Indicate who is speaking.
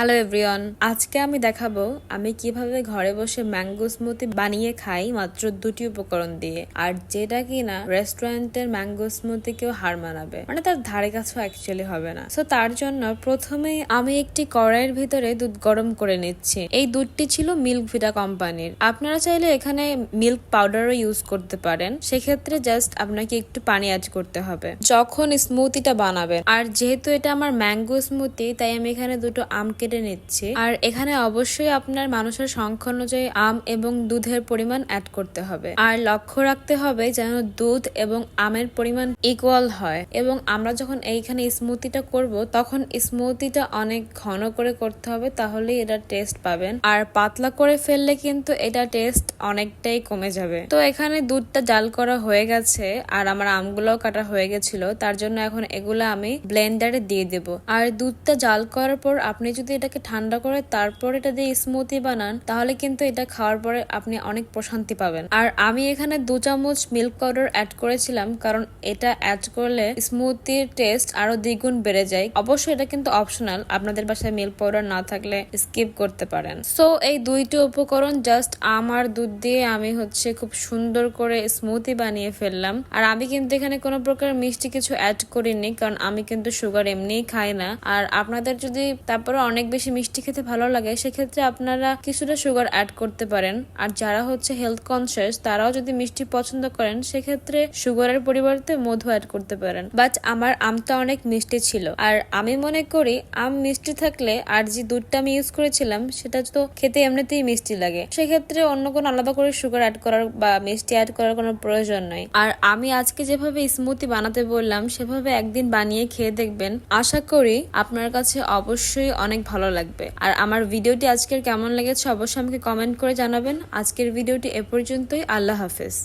Speaker 1: Hello everyone আজকে আমি দেখাবো আমি কীভাবে ঘরে বসে ম্যাঙ্গো স্মুথি বানিয়ে খাই মাত্র দুটি উপকরণ দিয়ে। আর যেটা কিনা রেস্টুরেন্টের ম্যাঙ্গো স্মুথি কেউ হার মানাবে। মানে তার ধারে কাছেও অ্যাকচুয়ালি হবে না। সো তার জন্য প্রথমে আমি একটি কড়াইয়ের ভিতরে দুধ গরম করে নিচ্ছি। এই দুধটি ছিল মিল্ক ভিটা কোম্পানির। আপনারা চাইলে এখানে মিল্ক পাউডারও ইউজ করতে পারেন। সেক্ষেত্রে জাস্ট আপনাকে একটু পানি অ্যাড করতে হবে। যখন স্মুথিটা বানাবেন। আর যেহেতু এটা আমার ম্যাঙ্গো স্মুথি, তাই আমি এখানে দুটো আম কেটে নিচ্ছি। আর এখানে অবশ্যই আপনার মানুষের সংখ্যা অনুযায়ী আম এবং দুধের পরিমাণ অ্যাড করতে হবে। আর লক্ষ্য রাখতে হবে যেন দুধ এবং আমের পরিমাণ ইকুয়াল হয়। এবং আমরা যখন এইখানে স্মুতিটা করব, তখন স্মুতিটা অনেক ঘন করে করতে হবে, তাহলেই এটা টেস্ট পাবেন। আর পাতলা করে ফেললে কিন্তু এটা টেস্ট অনেকটাই কমে যাবে। তো এখানে দুধটা জাল করা হয়ে গেছে, আর আমার আমগুলোও কাটা হয়ে গেছিল, তার জন্য এখন এগুলো আমি ব্লেন্ডারে দিয়ে দেব। আর দুধটা জাল করার পর আপনি যদি এটাকে ঠান্ডা করে তারপর এটা দিয়ে স্মুথি বানান, তাহলে কিন্তু এটা খাওয়ার পরে আপনি অনেক প্রশান্তি পাবেন। আর আমি এখানে দু চামচ মিল্ক পাউডার অ্যাড করেছিলাম, কারণ এটা অ্যাড করলে স্মুথির টেস্ট আরও দ্বিগুণ বেড়ে যায়। অবশ্যই এটা কিন্তু অপশনাল আপনাদের বাসায় মিল্ক পাউডার না থাকলে স্কিপ করতে পারেন। সো এই দুইটি উপকরণ জাস্ট আমার দুধ দিয়ে আমি হচ্ছে খুব সুন্দর করে স্মুথি বানিয়ে ফেললাম। আর আমি কিন্তু এখানে কোনো প্রকার মিষ্টি কিছু অ্যাড করিনি, কারণ আমি কিন্তু সুগার এমনিই খাই না। আর আপনাদের যদি তারপরে অনেক বেশি মিষ্টি খেতে ভালো লাগে, সেক্ষেত্রে আপনারা কিছুটা সুগার অ্যাড করতে পারেন। আর যারা হচ্ছে হেলথ কনসিয়াস তারাও যদি মিষ্টি পছন্দ করেন, সেক্ষেত্রে সুগারের পরিবর্তে মধু অ্যাড করতে পারেন। বাট আমার আমটা অনেক মিষ্টি ছিল। আর আমি মনে করি, আম মিষ্টি থাকলে আর যে দুধটা আমি ইউজ করেছিলাম, সেটা তো খেতে এমনিতেই মিষ্টি লাগে। সেক্ষেত্রে অন্য কোনো আলাদা করে সুগার অ্যাড করার বা মিষ্টি অ্যাড করার কোনো প্রয়োজন নাই। আর আমি আজকে যেভাবে স্মুতি বানাতে বললাম, সেভাবে একদিন বানিয়ে খেয়ে দেখবেন। আশা করি আপনার কাছে অবশ্যই অনেক ভালো লাগবে। আর আমার ভিডিওটি আজকের কেমন লেগেছে অবশ্যই আমাকে কমেন্ট করে জানাবেন। আজকের ভিডিওটি এ পর্যন্তই। আল্লাহ হাফেজ।